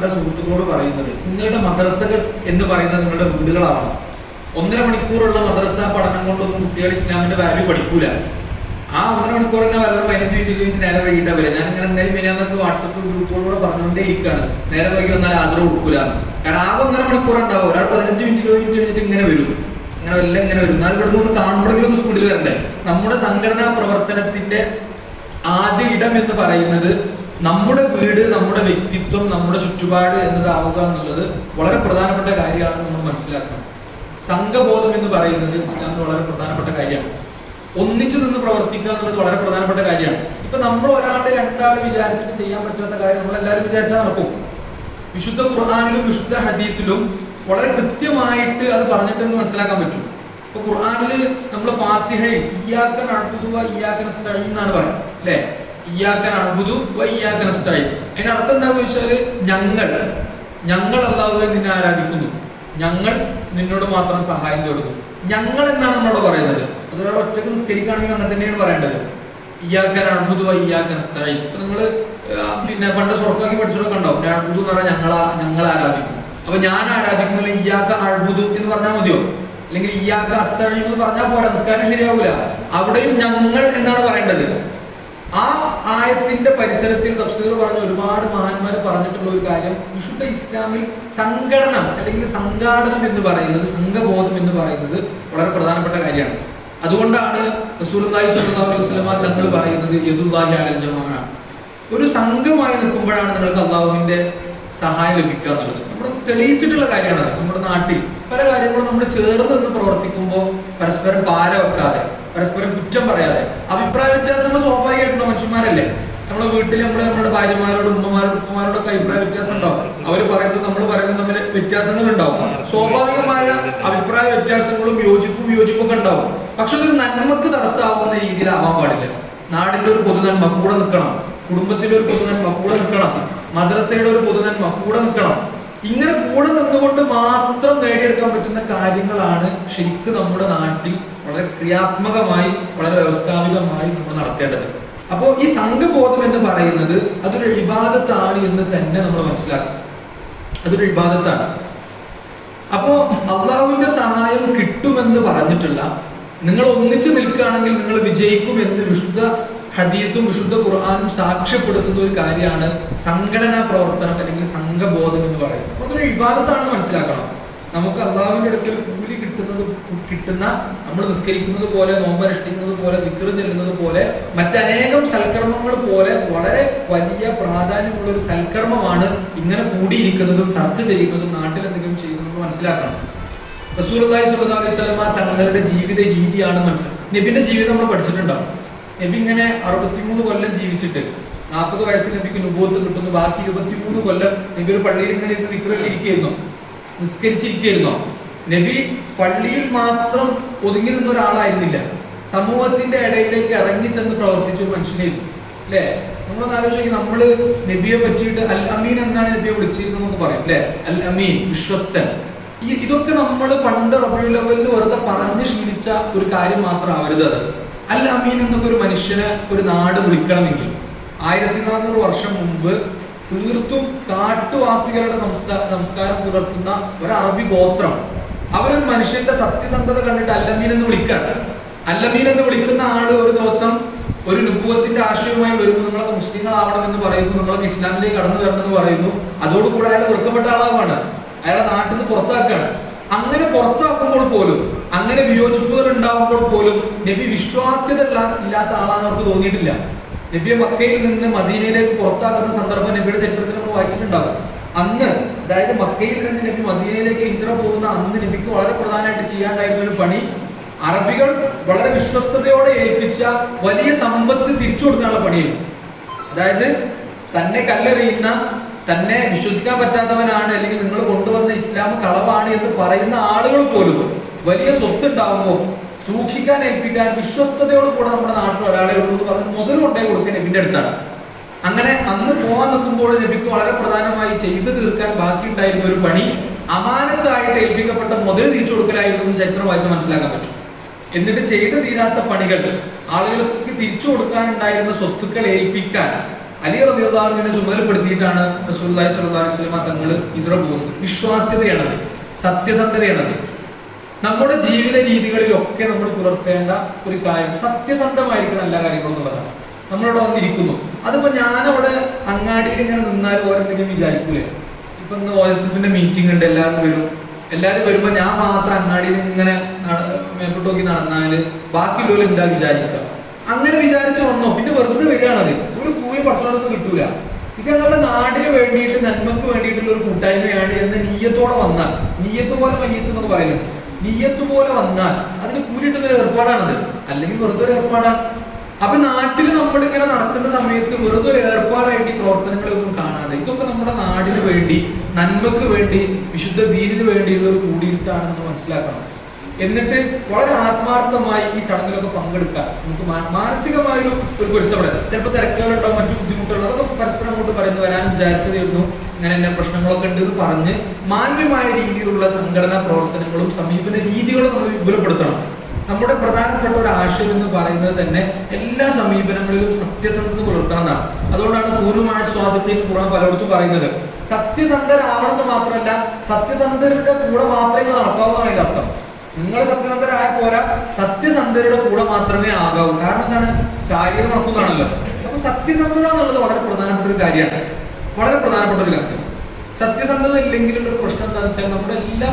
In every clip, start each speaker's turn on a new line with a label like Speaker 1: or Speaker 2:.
Speaker 1: തങ്ങളുടെ സുഹൃത്തുക്കളോട് പറയുന്നത് നിങ്ങളുടെ മദ്രസകൾ എന്ന് പറയുന്നത് നിങ്ങളുടെ വീടുകളാണ്. ഒന്നര മണിക്കൂറുള്ള മദ്രസ പഠനം കൊണ്ടൊന്നും കുട്ടികൾ ഇസ്ലാമിന്റെ വാല്യൂ പഠിക്കൂല. ആ ഒന്നര മണിക്കൂർ തന്നെ വളരെ പതിനഞ്ച് മിനിറ്റ് മിനിറ്റ് നേരെ വൈകിട്ടാ വരെ ഞാൻ ഇങ്ങനെ എന്തായാലും മിനിയാന്നൊക്കെ വാട്സപ്പ് ഗ്രൂപ്പുകളോട് പറഞ്ഞുകൊണ്ടേ ഇരിക്കുകയാണ്. നേരെ വൈകി വന്നാൽ ആദരവ് കൊടുക്കൂല കാരണം ആ ഒന്നര മണിക്കൂർ ഉണ്ടാവും. ഒരാൾ പതിനഞ്ച് മിനിറ്റ് ഇരുപത് മിനിറ്റ് കഴിഞ്ഞിട്ട് ഇങ്ങനെ വരും. ഇങ്ങനെ എല്ലാം ഇങ്ങനെ വരും. എന്നാൽ ഇവിടെ നിന്ന് കാണുമ്പോഴെങ്കിലും സ്കൂളിൽ വരണ്ടേ? നമ്മുടെ സംഘടനാ പ്രവർത്തനത്തിന്റെ ആദ്യ ഇടം എന്ന് പറയുന്നത് നമ്മുടെ വീട് നമ്മുടെ വ്യക്തിത്വം നമ്മുടെ ചുറ്റുപാട് എന്നതാവുക എന്നുള്ളത് വളരെ പ്രധാനപ്പെട്ട കാര്യമാണ് നമ്മൾ മനസ്സിലാക്കണം. സംഘബോധം എന്ന് പറയുന്നത് ഇസ്ലാമിന് വളരെ പ്രധാനപ്പെട്ട കാര്യമാണ്. ഒന്നിച്ചു നിന്ന് പ്രവർത്തിക്കുക എന്നുള്ളത് വളരെ പ്രധാനപ്പെട്ട കാര്യമാണ്. ഇപ്പൊ നമ്മൾ ഒരാളുടെ രണ്ടാൾ വിചാരിച്ചിട്ട് ചെയ്യാൻ പറ്റാത്ത കാര്യം നമ്മൾ എല്ലാവരും വിചാരിച്ചാൽ നടക്കും. വിശുദ്ധ ഖുർആാനിലും വിശുദ്ധ ഹദീത്തിലും വളരെ കൃത്യമായിട്ട് അത് പറഞ്ഞിട്ടെന്ന് മനസ്സിലാക്കാൻ പറ്റും. ഇപ്പൊ ഖുർആാനിൽ നമ്മൾ ഫാത്തിഹയിൽ ഇയാക്കൻ അടുത്തുക ഇയാക്കൻ എന്നാണ് പറയുന്നത് അല്ലെ? ഇയാക്കൻ സ്റ്റൈ അതിന്റെ അർത്ഥം എന്താണെന്ന് വെച്ചാൽ ഞങ്ങൾ ഞങ്ങൾ അള്ളാഹുവെ നിന്നെ ആരാധിക്കുന്നു. ഞങ്ങൾ നിന്നോട് മാത്രം സഹായം തേടുന്നു. ഞങ്ങൾ എന്നാണ് നമ്മളോട് പറയുന്നത്? അതൊരാൾ ഒറ്റയ്ക്ക് നിസ്കരിക്കുകയാണെങ്കിൽ അങ്ങനെ തന്നെയാണ് പറയേണ്ടത്. ഇയാക്കൻ വയ്യാക്കനസ്തായി ഇപ്പൊ നിങ്ങൾ ആ, പിന്നെ പണ്ട് സ്വർഗാക്കി പഠിച്ചതൊക്കെ കണ്ടോ? അഴുതു എന്ന് പറഞ്ഞാൽ ഞങ്ങളാ ഞങ്ങൾ ആരാധിക്കും. അപ്പൊ ഞാൻ ആരാധിക്കുന്നില്ല ഇയാക്ക അഴുതു എന്ന് പറഞ്ഞാൽ മതിയോ? അല്ലെങ്കിൽ ഇയാക്ക അസ്തഴി എന്ന് പറഞ്ഞാൽ പോരാ നിസ്കാരം ശരിയാവൂല. അവിടെയും ഞങ്ങൾ എന്നാണ് പറയേണ്ടത്? ആ ആയത്തിന്റെ പരിസരത്തിൽ തഫ്സീർ പറഞ്ഞ ഒരുപാട് മഹാന്മാർ പറഞ്ഞിട്ടുള്ള ഒരു കാര്യം വിശുദ്ധ ഇസ്ലാമിൽ സംഘടനം അല്ലെങ്കിൽ സംഘാടനം എന്ന് പറയുന്നത് സംഘബോധം എന്ന് പറയുന്നത് വളരെ പ്രധാനപ്പെട്ട കാര്യമാണ്. അതുകൊണ്ടാണ് അലൈഹി തങ്ങൾ പറയുന്നത് ജമാഅ. ഒരു സംഘമായി നിൽക്കുമ്പോഴാണ് നിങ്ങൾക്ക് അള്ളാഹുവിന്റെ സഹായം ലഭിക്കുക എന്നുള്ളത്. നമ്മൾ തെളിയിച്ചിട്ടുള്ള കാര്യമാണ് നമ്മുടെ നാട്ടിൽ പല കാര്യങ്ങളും നമ്മൾ ചേർന്ന് നിന്ന് പ്രവർത്തിക്കുമ്പോൾ പരസ്പരം പാര വെക്കാതെ പരസ്പരം കുറ്റം പറയാതെ. അഭിപ്രായ വ്യത്യാസങ്ങൾ സ്വാഭാവികമായിട്ടുള്ള മനുഷ്യന്മാരല്ലേ? നമ്മുടെ വീട്ടിൽ നമ്മൾ നമ്മുടെ ഭാര്യമാരോടും ഉമ്മമാരോടും ഉപ്പമാരോടൊക്കെ അഭിപ്രായ വ്യത്യാസം ഉണ്ടാവും. അവർ പറയുന്നത് നമ്മൾ പറയുന്നത് തമ്മിൽ വ്യത്യാസങ്ങൾ ഉണ്ടാവും. സ്വാഭാവികമായ അഭിപ്രായ വ്യത്യാസങ്ങളും യോജിപ്പും യോജിപ്പും ഒക്കെ ഉണ്ടാവും. പക്ഷെ അതൊരു നന്മക്ക് തടസ്സമാവുന്ന രീതിയിലാവാൻ പാടില്ല. നാടിന്റെ ഒരു പൊതുനന്മ കൂടെ നിൽക്കണം. കുടുംബത്തിന്റെ ഒരു പൊതുനന്മ കൂടെ നിൽക്കണം. മദ്രസയുടെ ഒരു പൊതുനന്മ കൂടെ നിൽക്കണം. ഇങ്ങനെ കൂടെ നിന്നുകൊണ്ട് മാത്രം നേടിയെടുക്കാൻ പറ്റുന്ന കാര്യങ്ങളാണ് ശരിക്കും നമ്മുടെ നാട്ടിൽ വളരെ ക്രിയാത്മകമായി വളരെ വ്യവസ്ഥാപിതമായി നമ്മൾ നടത്തേണ്ടത്. അപ്പോൾ ഈ സംഘബോധം എന്ന് പറയുന്നത് അതൊരു വിവാദത്താണ് എന്ന് തന്നെ നമ്മൾ മനസ്സിലാക്കും. അതൊരു വിവാദത്താണ്. അപ്പോ അള്ളാഹുവിന്റെ സഹായം കിട്ടുമെന്ന് പറഞ്ഞിട്ടുള്ള നിങ്ങൾ ഒന്നിച്ചു നിൽക്കുകയാണെങ്കിൽ നിങ്ങൾ വിജയിക്കും എന്ന് വിശുദ്ധ ഹദീസും വിശുദ്ധ ഖുർആാനും സാക്ഷ്യപ്പെടുത്തുന്ന ഒരു കാര്യമാണ് സംഘടനാ പ്രവർത്തനം അല്ലെങ്കിൽ സംഘബോധം എന്ന് പറയുന്നത്. അതൊരു വിവാദത്താണ് മനസ്സിലാക്കണം. നമുക്ക് അള്ളാഹുവിന്റെ അടുത്ത് കൂലി കിട്ടുന്നത് കിട്ടുന്ന നമ്മൾ നിസ്കരിക്കുന്നത് പോലെ നോമ്പനുഷ്ഠിക്കുന്നത് പോലെ വിക്ര ചെല്ലുന്നത് പോലെ മറ്റനേകം സൽക്കർമ്മങ്ങൾ പോലെ വളരെ വലിയ പ്രാധാന്യമുള്ള ഒരു സൽക്കർമ്മമാണ് ഇങ്ങനെ കൂടിയിരിക്കുന്നതും ചർച്ച ചെയ്യുന്നതും നാട്ടിൽ എന്തെങ്കിലും ചെയ്യുന്നതും മനസ്സിലാക്കണം. റസൂലുള്ളാഹി സ്വല്ലല്ലാഹു അലൈഹി സ്വലമ തങ്ങളുടെ ജീവിത രീതിയാണ് മനസ്സിലാക്കുന്നത്. നബിന്റെ ജീവിതം നമ്മൾ പഠിച്ചിട്ടുണ്ടാവും നബി ഇങ്ങനെ അറുപത്തിമൂന്ന് കൊല്ലം ജീവിച്ചിട്ട് നാൽപ്പത് വയസ്സിൽ നബിക്ക് നുബൂത്ത് കിട്ടുന്നു ബാക്കി ഇരുപത്തിമൂന്ന് കൊല്ലം നബി ഒരു പള്ളിയിൽ ഇങ്ങനെ ഇരുന്ന് വിക്രത്തിൽ നിസ്കരിച്ചിരിക്കുന്നു നബി പള്ളിയിൽ മാത്രം ഒതുങ്ങി നിന്ന ഒരാളായിരുന്നില്ല. സമൂഹത്തിന്റെ ഇടയിലേക്ക് ഇറങ്ങി ചെന്ന് പ്രവർത്തിച്ചു മനുഷ്യനിൽ അല്ലേ? നമ്മളൊന്ന് ആലോചിക്കും നമ്മൾ നബിയെ പറ്റിയിട്ട് അൽ അമീൻ എന്നാണ് നബിയെ വിളിച്ചിരുന്നത് നമുക്ക് പറയും അല്ലെ? അൽ അമീൻ വിശ്വസ്തൻ. ഈ ഇതൊക്കെ നമ്മൾ പണ്ട് റബിയുൽ ലെവലിൽ വെറുതെ പറഞ്ഞ് ശീലിച്ച ഒരു കാര്യം മാത്രം ആവരുത് അൽ അമീൻ എന്നൊക്കെ ഒരു മനുഷ്യനെ ഒരു നാട് വിളിക്കണമെങ്കിൽ ആയിരത്തി നാനൂറ് വർഷം മുമ്പ് തീർത്തും കാട്ടുവാസികളുടെ സംസ്കാ- സംസ്കാരം പുലർത്തുന്ന ഒരു അറബി ഗോത്രം. അവരൊരു മനുഷ്യന്റെ സത്യസന്ധത കണ്ടിട്ട് അല്ലമീൻ എന്ന് വിളിക്കാണ്. അല്ലമീൻ എന്ന് വിളിക്കുന്ന ആൾ ഒരു ദിവസം ഒരു നുപൂവത്തിന്റെ ആശയവുമായി വരുമ്പോൾ നിങ്ങളൊക്കെ മുസ്ലിങ്ങളാവണം എന്ന് പറയുന്നു. നിങ്ങളൊക്കെ ഇസ്ലാമിലേക്ക് കടന്നു വരണം എന്ന് പറയുന്നു. അതോടുകൂടെ അയാൾ വെറുക്കപ്പെട്ട ആളാവാണ്. അയാളെ നാട്ടിൽ നിന്ന് പുറത്താക്കാണ്. അങ്ങനെ പുറത്താക്കുമ്പോൾ പോലും അങ്ങനെ വിയോജിപ്പുകൾ ഉണ്ടാകുമ്പോൾ പോലും നബി വിശ്വാസ്യത ഇല്ലാത്ത ആളാണ് അവർക്ക് തോന്നിയിട്ടില്ല. നബിയെ മക്കയിൽ നിന്ന് മദീനയിലേക്ക് പുറത്താക്കുന്ന സന്ദർഭം നബിയുടെ ചരിത്രത്തിൽ നമ്മൾ വായിച്ചിട്ടുണ്ടാകും. അന്ന് അതായത് മക്കയിൽ നിന്ന് നബി മദീനയിലേക്ക് ഇഞ്ചറ പോകുന്ന അന്ന് നബിക്ക് വളരെ പ്രധാനമായിട്ട് ചെയ്യാണ്ടായിരുന്ന ഒരു പണി അറബികൾ വളരെ വിശ്വസ്തയോടെ ഏൽപ്പിച്ച വലിയ സമ്പത്ത് തിരിച്ചു കൊടുക്കാനുള്ള പണിയായിരുന്നു. അതായത് തന്നെ കല്ലെറിയുന്ന തന്നെ വിശ്വസിക്കാൻ പറ്റാത്തവനാണ് അല്ലെങ്കിൽ നിങ്ങൾ കൊണ്ടുവന്ന ഇസ്ലാം കളവാണ് എന്ന് പറയുന്ന ആളുകൾ പോലും വലിയ സ്വത്ത് ഉണ്ടാകുമ്പോൾ സൂക്ഷിക്കാൻ ഏൽപ്പിക്കാൻ വിശ്വസ്തയോട് കൂടെ നമ്മുടെ നാട്ടിൽ ഒരാളെ ഉള്ളൂ എന്ന് പറഞ്ഞ് മുതൽ കൊണ്ടേ കൊടുക്കുക നബിന്റെ അടുത്താണ്. അങ്ങനെ അന്ന് പോകാൻ നിൽക്കുമ്പോൾ നബിക്ക് വളരെ പ്രധാനമായി ചെയ്തു തീർക്കാൻ ബാക്കിയുണ്ടായിരുന്ന ഒരു പണി അമാനത്തായിട്ട് ഏൽപ്പിക്കപ്പെട്ട മുതൽ തിരിച്ചു കൊടുക്കലായിരുന്നു എന്ന് ചരിത്രം വായിച്ച് മനസ്സിലാക്കാൻ പറ്റും. എന്നിട്ട് ചെയ്തു തീരാത്ത പണികൾ ആളുകൾക്ക് തിരിച്ചു കൊടുക്കാനുണ്ടായിരുന്ന സ്വത്തുക്കൾ ഏൽപ്പിക്കാൻ അലി റബിയുള്ളാഹുവിനെ ചുമതലപ്പെടുത്തിയിട്ടാണ് റസൂലുള്ളാഹി സ്വല്ലല്ലാഹു അലൈഹി വസല്ലം തങ്ങൾ ഇസ്ര പോകുന്നത്. വിശ്വാസ്യതയാണത്. സത്യസന്ധതയാണത്. നമ്മുടെ ജീവിത രീതികളിലൊക്കെ നമ്മൾ പുലർത്തേണ്ട ഒരു കാര്യം സത്യസന്ധമായിരിക്കണം എല്ലാ കാര്യങ്ങളും എന്നുള്ളതാണ്. നമ്മളവിടെ വന്നിരിക്കുന്നു. അതിപ്പോ ഞാനവിടെ അങ്ങാടിയിൽ ഇങ്ങനെ നിന്നാൽ ഓരോന്നെങ്കിലും വിചാരിക്കൂലേ? ഇപ്പൊ ഇന്ന് ഒ എസ് എഫിന്റെ മീറ്റിംഗ് ഉണ്ട് എല്ലാവരും വരും. എല്ലാവരും വരുമ്പോ ഞാൻ മാത്രം അങ്ങാടിയിൽ ഇങ്ങനെ മേപ്പോട്ട് നോക്കി നടന്നാൽ ബാക്കിയുള്ളവരും എന്താ വിചാരിക്കുക? അങ്ങനെ വിചാരിച്ചു വന്നോ. പിന്നെ വെറുതെ വരികയാണത്. ഒരു കൂലി ഭക്ഷണമൊന്നും കിട്ടൂല. ഇത് ഞങ്ങളുടെ നാടിന് വേണ്ടിയിട്ട് നന്മക്ക് വേണ്ടിയിട്ടുള്ള ഒരു കൂട്ടായ്മയാണ് എന്ന നീയത്തോടെ വന്നാൽ. നീയത്ത് പോലെ മയ്യത്ത് എന്നൊക്കെ പറയുന്നു നീയത്ത് പോലെ വന്നാൽ അതിന് കൂലിയിട്ടുന്ന ഒരു ഏർപ്പാടാണത്. അല്ലെങ്കിൽ വെറുതെ ഒരു ഏർപ്പാടാണ് അപ്പൊ നാട്ടിൽ നമ്മളിങ്ങനെ നടക്കുന്ന സമയത്ത് വെറുതെ ഒരു ഏർപ്പാടായിട്ട് പ്രവർത്തനങ്ങളൊന്നും കാണാതെ ഇതൊക്കെ നമ്മുടെ നാടിന് വേണ്ടി നന്മക്ക് വേണ്ടി വിശുദ്ധ ദീനിന് വേണ്ടിയുള്ള ഒരു കൂടിയിരുത്താണെന്ന് മനസ്സിലാക്കണം. എന്നിട്ട് വളരെ ആത്മാർത്ഥമായി ഈ ചടങ്ങിലൊക്കെ പങ്കെടുക്കുക. നമുക്ക് മാനസികമായ ഒരു പൊരുത്തപ്പെടൽ ചിലപ്പോൾ തിരക്കുകളുണ്ടാവും മറ്റു ബുദ്ധിമുട്ടുകളോ. അതൊക്കെ പരസ്പരം അങ്ങോട്ട് പറയുന്നു വരാൻ വിചാരിച്ചതായിരുന്നു ഇങ്ങനെ എന്നെ പ്രശ്നങ്ങളൊക്കെ ഉണ്ട് എന്ന് പറഞ്ഞ് മാന്യമായ രീതിയിലുള്ള സംഘടനാ പ്രവർത്തനങ്ങളും സമീപന രീതികളും നമ്മൾ വിപുലപ്പെടുത്തണം. നമ്മുടെ പ്രധാനപ്പെട്ട ഒരു ആശയം എന്ന് പറയുന്നത് തന്നെ എല്ലാ സമീപനങ്ങളിലും സത്യസന്ധത പുലർത്തണം എന്നാണ്. അതുകൊണ്ടാണ് പൂർണമായ സ്വാതന്ത്ര്യം ഖുർആൻ പലയിടത്തും പറയുന്നത്. സത്യസന്ധരാവണമെന്ന് മാത്രമല്ല സത്യസന്ധരുടെ കൂടെ മാത്രമേ അതിന്റെ അർത്ഥം. നിങ്ങൾ സത്യസന്ധരായ പോരാ സത്യസന്ധരുടെ കൂടെ മാത്രമേ ആകാവൂ. കാരണം എന്താണ്? ശാരീരിക നടക്കുന്നതാണല്ലോ അപ്പൊ സത്യസന്ധത എന്നുള്ളത് വളരെ പ്രധാനപ്പെട്ട ഒരു കാര്യമാണ്. വളരെ പ്രധാനപ്പെട്ട ഒരു കാര്യം. സത്യസന്ധത ഇല്ലെങ്കിലുള്ള ഒരു പ്രശ്നം എന്താണെന്ന് വെച്ചാൽ നമ്മുടെ എല്ലാ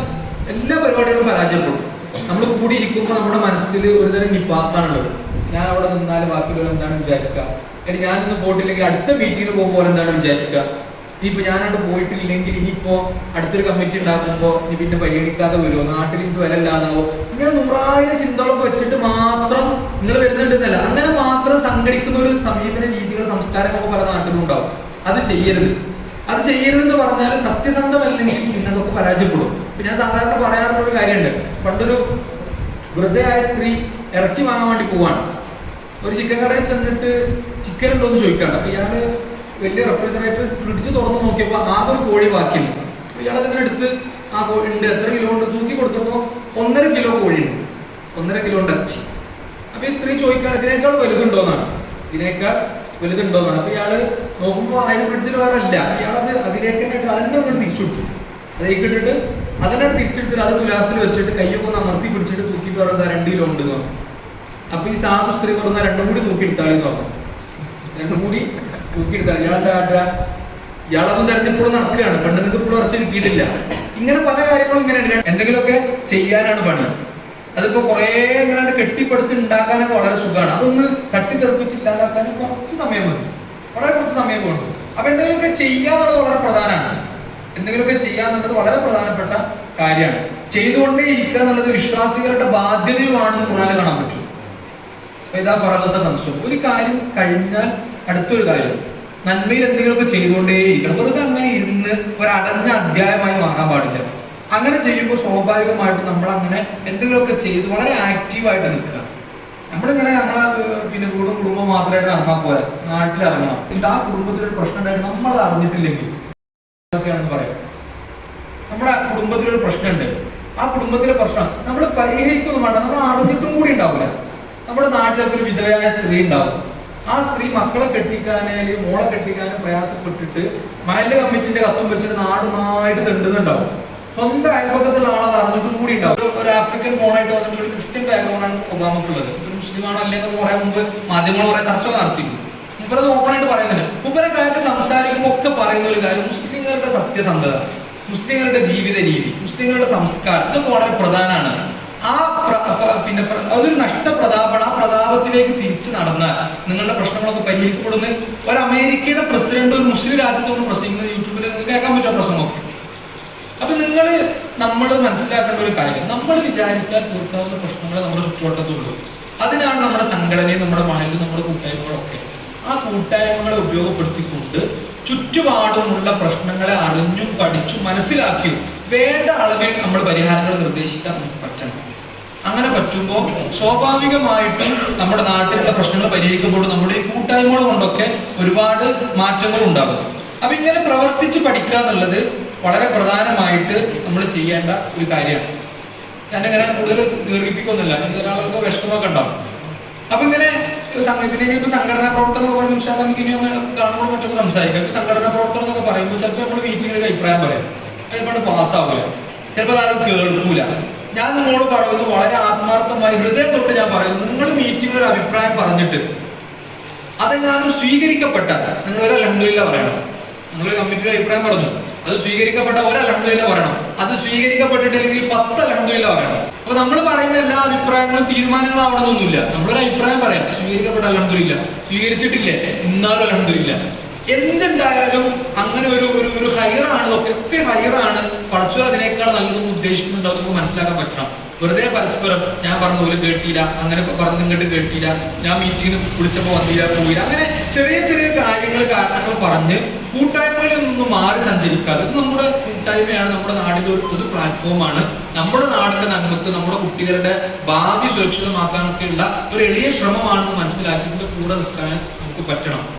Speaker 1: എല്ലാ പരിപാടികളും പരാജയപ്പെടും. നമ്മൾ കൂടി ഇരിക്കുമ്പോൾ നമ്മുടെ മനസ്സിൽ ഒരുതരം നിപ്പാത്താണുള്ളത്. ഞാൻ അവിടെ നിന്നാൽ ബാക്കിയുള്ളവർ എന്താണ് വിചാരിക്കുക? ഞാൻ ഇന്ന് പോയിട്ടില്ലെങ്കിൽ അടുത്ത മീറ്റിങ്ങിന് പോകുമ്പോൾ എന്താണ് വിചാരിക്കുക? ഇനിയിപ്പോ ഞാനവിടെ പോയിട്ടില്ലെങ്കിൽ ഇനിയിപ്പോ അടുത്തൊരു കമ്മിറ്റി ഉണ്ടാക്കുമ്പോ ഇനി പിന്നെ പരിഗണിക്കാതെ വരുമോ നാട്ടിൽ ഇത് വരല്ലാതാവോ ഇങ്ങനെ നൂറായിരം ചിന്തകളൊക്കെ വെച്ചിട്ട് മാത്രം നിങ്ങൾ വരുന്നുണ്ടെന്നല്ല. അങ്ങനെ മാത്രം സംഘടിക്കുന്ന ഒരു സമീപന രീതികൾ സംസ്കാരമൊക്കെ പല നാട്ടിലും ഉണ്ടാവും. അത് ചെയ്യരുത്. അത് ചെയ്യരുതെന്ന് പറഞ്ഞാൽ സത്യസന്ധമല്ലെങ്കിൽ നിങ്ങളൊക്കെ പരാജയപ്പെടും. ഇപ്പൊ ഞാൻ സാധാരണ പറയാറുള്ള ഒരു കാര്യമുണ്ട്. പണ്ടൊരു വൃദ്ധയായ സ്ത്രീ ഇറച്ചി വാങ്ങാൻ വേണ്ടി പോവാണ്. ഒരു ചിക്കൻ കടയിൽ ചെന്നിട്ട് ചിക്കൻ ഉണ്ടോ എന്ന് ചോദിക്കാണ്ട് അപ്പൊ ഇയാൾ വലിയ റെഫ്രിജറേറ്റർ ഫ്രിഡ്ജ് തുറന്നു നോക്കിയപ്പോ ആകെ ഒരു കോഴി ബാക്കിയുണ്ട്. ഇയാൾ അതിനെ എടുത്ത് ആ കോഴി ഉണ്ട്. എത്ര കിലോ ഉണ്ട്? തൂക്കി കൊടുത്തപ്പോ ഒന്നര കിലോ കോഴിയുണ്ട് ഒന്നര കിലോ ഉണ്ട് അച്ചി അപ്പൊ ഈ സ്ത്രീ ചോദിക്കാൻ ഇതിനേക്കാൾ വലുതുണ്ടോന്നാണ് ഇതിനേക്കാൾ വലുതുണ്ടോന്നാണ് അപ്പൊ ഇയാൾ നോക്കുമ്പോ അതിന് ഫ്രിഡ്ജിൽ വേറെ അല്ല ഇയാളത് അതിലേക്ക് തന്നെ അതിനെ അങ്ങോട്ട് തിരിച്ചുവിട്ടു. അതിലേക്ക് ഇട്ടിട്ട് അതിനെ തിരിച്ചെടുത്തിട്ട് അത് ഗ്ലാസ്സിൽ വെച്ചിട്ട് കയ്യൊക്കെ ഒന്ന് അമർത്തി പിടിച്ചിട്ട് തൂക്കി പറഞ്ഞ രണ്ട് കിലോ ഉണ്ട് അപ്പൊ ഈ സാധു സ്ത്രീ പറഞ്ഞ രണ്ടും കൂടി തൂക്കിയെടുത്താളെന്ന് നോക്കാം രണ്ടും കൂടി തൂക്കിയെടുത്താൽ ഇയാളുടെ ആരുടെ ഇയാളൊന്നും തെരഞ്ഞെടുപ്പോഴും നടക്കുകയാണ്. പെണ്ണുങ്ങൾക്ക് ഇപ്പോഴും ഉറച്ചു കിട്ടിയിട്ടില്ല. ഇങ്ങനെ പല കാര്യങ്ങളും ഇങ്ങനെ. എന്തെങ്കിലുമൊക്കെ ചെയ്യാനാണ് പണി. അതിപ്പോ കുറെ ഇങ്ങനെ കെട്ടിപ്പടുത്ത് ഉണ്ടാക്കാനൊക്കെ വളരെ സുഖമാണ്. അതൊന്ന് തട്ടിത്തെറിപ്പിച്ചില്ലാതാക്കാൻ കുറച്ച് സമയം മതി. വളരെ കുറച്ച് സമയം വേണം. അപ്പൊ എന്തെങ്കിലുമൊക്കെ ചെയ്യാന്നുള്ളത് വളരെ പ്രധാനമാണ്. എന്തെങ്കിലുമൊക്കെ ചെയ്യാന്നുള്ളത് വളരെ പ്രധാനപ്പെട്ട കാര്യമാണ്. ചെയ്തുകൊണ്ടേ ഇരിക്കുക എന്നുള്ളത് വിശ്വാസികളുടെ ബാധ്യതയുമാണെന്ന് ഖുറാനിൽ കാണാൻ പറ്റും. ഇതാ പറകത്തെ ഒരു കാര്യം കഴിഞ്ഞാൽ അടുത്തൊരു കാര്യം. നന്മയിൽ എന്തെങ്കിലുമൊക്കെ ചെയ്തുകൊണ്ടേയിരിക്കണം. വെറുതെ അങ്ങനെ ഇരുന്ന് ഒരു അടഞ്ഞ അധ്യായമായി മാറാൻ പാടില്ല. അങ്ങനെ ചെയ്യുമ്പോൾ സ്വാഭാവികമായിട്ട് നമ്മൾ അങ്ങനെ എന്തെങ്കിലുമൊക്കെ ചെയ്ത് വളരെ ആക്റ്റീവായിട്ട് നിൽക്കുക. നമ്മളിങ്ങനെ നമ്മളെ പിന്നെ വീടും കുടുംബം മാത്രമായിട്ട് നടന്നാൽ പോലെ നാട്ടിൽ ഇറങ്ങണം എന്നിട്ട് ആ കുടുംബത്തിലൊരു പ്രശ്നം ഉണ്ടായിട്ട് നമ്മൾ അറിഞ്ഞിട്ടില്ലെങ്കിൽ പറയാം. നമ്മുടെ കുടുംബത്തിലൊരു പ്രശ്നമുണ്ട്. ആ കുടുംബത്തിലെ പ്രശ്നം നമ്മൾ പരിഹരിക്കൊന്നും വേണ്ട. നമ്മൾ അറിഞ്ഞിട്ടും കൂടി ഉണ്ടാവില്ല. നമ്മുടെ നാട്ടിലൊക്കെ ഒരു വിധവയായ സ്ത്രീ ഉണ്ടാവും. ആ സ്ത്രീ മക്കളെ കെട്ടിക്കാനും അല്ലെങ്കിൽ മോളെ കെട്ടിക്കാനും പ്രയാസപ്പെട്ടിട്ട് മയൽ കമ്മിറ്റിന്റെ കത്തും വെച്ചിട്ട് നാടുമായിട്ട് തെണ്ടുന്നുണ്ടാവും. സ്വന്തം അയൽപക്കത്തുള്ള ആളത് അറിഞ്ഞിട്ടും കൂടി ഉണ്ടാവും ഒരു- ആഫ്രിക്കൻ ഫോണായിട്ട് വന്നിട്ട് ഒരു ക്രിസ്ത്യൻ ബാക്ക്ഗ്രൗണ്ടാണ് ഒബാമക്കുള്ളത് ഒരു മുസ്ലിമാണോ അല്ലെങ്കിൽ കുറെ മുമ്പ് മാധ്യമങ്ങൾ കുറെ ചർച്ച നടത്തിയിരുന്നു. ഓപ്പൺ ആയിട്ട് പറയുന്നില്ല മുമ്പരെ കാര്യത്തിൽ സംസാരിക്കുമ്പോൾ ഒക്കെ പറയുന്ന ഒരു കാര്യം മുസ്ലിങ്ങളുടെ സത്യസന്ധത മുസ്ലിങ്ങളുടെ ജീവിത രീതി മുസ്ലിങ്ങളുടെ സംസ്കാരം ഇതൊക്കെ വളരെ പ്രധാനമാണ്. ആ പിന്നെ അതൊരു നഷ്ടപ്രതാപമാണ്. ആ പ്രതാപത്തിലേക്ക് തിരിച്ചു നടന്നാൽ നിങ്ങളുടെ പ്രശ്നങ്ങളൊക്കെ പരിഹരിക്കപ്പെടുന്ന ഒരു അമേരിക്കയുടെ പ്രസിഡന്റ് ഒരു മുസ്ലിം രാജ്യത്തോട് പ്രസംഗിക്കുന്നത് യൂട്യൂബിൽ നിങ്ങൾക്ക് കേൾക്കാൻ പറ്റുമോ പ്രശ്നമൊക്കെ അപ്പൊ നിങ്ങൾ നമ്മൾ മനസ്സിലാക്കേണ്ട ഒരു കാര്യം. നമ്മൾ വിചാരിച്ചാൽ തീർക്കാവുന്ന പ്രശ്നങ്ങൾ നമ്മുടെ ചുറ്റുവട്ടത്തുള്ളൂ. അതിനാണ് നമ്മുടെ സംഘടനയും നമ്മുടെ മണലും നമ്മുടെ കൂട്ടായ്മകളൊക്കെ. ആ കൂട്ടായ്മകളെ ഉപയോഗപ്പെടുത്തിക്കൊണ്ട് ചുറ്റുപാടുമുള്ള പ്രശ്നങ്ങളെ അറിഞ്ഞും പഠിച്ചും മനസ്സിലാക്കിയും വേണ്ട അളവിൽ നമ്മൾ പരിഹാരങ്ങൾ നിർദ്ദേശിക്കാൻ അങ്ങനെ പറ്റുമ്പോൾ സ്വാഭാവികമായിട്ടും നമ്മുടെ നാട്ടിലുള്ള പ്രശ്നങ്ങൾ പരിഹരിക്കുമ്പോൾ നമ്മുടെ ഈ കൂട്ടായ്മകൾ കൊണ്ടൊക്കെ ഒരുപാട് മാറ്റങ്ങൾ ഉണ്ടാകും. അപ്പൊ ഇങ്ങനെ പ്രവർത്തിച്ച് പഠിക്കുക എന്നുള്ളത് വളരെ പ്രധാനമായിട്ട് നമ്മൾ ചെയ്യേണ്ട ഒരു കാര്യമാണ്. ഞാനിങ്ങനെ കൂടുതൽ ദീർഘിപ്പിക്കൊന്നുമില്ല. ഒരാൾക്ക് വിഷമമൊക്കെ ഉണ്ടാവും. അപ്പൊ ഇങ്ങനെ പിന്നെ ഇനിയിപ്പോ സംഘടനാ പ്രവർത്തനം പറയുമ്പോൾ ഇൻഷാ നമുക്ക് ഇനി ഒന്ന് കാണുമ്പോൾ മറ്റൊക്കെ സംസാരിക്കാം. ഇപ്പൊ സംഘടനാ പ്രവർത്തനം എന്നൊക്കെ പറയുമ്പോൾ ചിലപ്പോൾ നമ്മൾ മീറ്റിംഗിൽ അഭിപ്രായം പറയാം. ചിലപ്പോൾ പാസ്സാവില്ല ചിലപ്പോൾ ആരും കേൾക്കൂല. ഞാൻ നിങ്ങളോട് പറയുന്നത് വളരെ ആത്മാർത്ഥമായി ഹൃദയം തൊട്ട് ഞാൻ പറയുന്നു നിങ്ങൾ മീറ്റിംഗിൽ ഒരു അഭിപ്രായം പറഞ്ഞിട്ട് അതെങ്ങാനും സ്വീകരിക്കപ്പെട്ടാൽ നിങ്ങൾ ഒരു അലഹമില്ല പറയണം. നിങ്ങൾ കമ്മിറ്റിയുടെ അഭിപ്രായം പറഞ്ഞു. അത് സ്വീകരിക്കപ്പെട്ട ഒരു അലഹമില്ല പറയണം. അത് സ്വീകരിക്കപ്പെട്ടിട്ടില്ലെങ്കിൽ പത്ത് അലഹമില്ല പറയണം. അപ്പൊ നമ്മൾ പറയുന്ന എല്ലാ അഭിപ്രായങ്ങളും തീരുമാനങ്ങളും ആവണമെന്നൊന്നുമില്ല നമ്മളൊരു അഭിപ്രായം പറയാം. സ്വീകരിക്കപ്പെട്ട അലഹമില്ല സ്വീകരിച്ചിട്ടില്ലേ? ഇന്നാലും അലഹമില്ല എന്തുണ്ടായാലും അങ്ങനെ ഒരു ഒരു ഒരു ഹയറാണ് ഒക്കെ ഹയറാണ് പടച്ചു അതിനേക്കാൾ നല്ലതൊന്നും ഉദ്ദേശിക്കുന്നുണ്ടോ നമുക്ക് മനസ്സിലാക്കാൻ പറ്റണം. വെറുതെ പരസ്പരം ഞാൻ പറഞ്ഞ പോലെ കേട്ടില്ല അങ്ങനെ പറഞ്ഞു ഇങ്ങോട്ട് കേട്ടില്ല ഞാൻ മീറ്റിങ്ങിന് വിളിച്ചപ്പോൾ വന്നില്ല പോയില്ല. അങ്ങനെ ചെറിയ ചെറിയ കാര്യങ്ങൾ കാരണങ്ങൾ പറഞ്ഞ് കൂട്ടായ്മകളിൽ നിന്ന് മാറി സഞ്ചരിക്കാതെ നമ്മുടെ കൂട്ടായ്മയാണ് നമ്മുടെ നാടിന്റെ ഒരു പൊതു പ്ലാറ്റ്ഫോമാണ് നമ്മുടെ നാടിന്റെ നന്മക്ക് നമ്മുടെ കുട്ടികളുടെ ഭാവി സുരക്ഷിതമാക്കാനൊക്കെയുള്ള ഒരു എളിയ ശ്രമമാണെന്ന് മനസ്സിലാക്കി കൂടെ നിൽക്കാൻ നമുക്ക് പറ്റണം.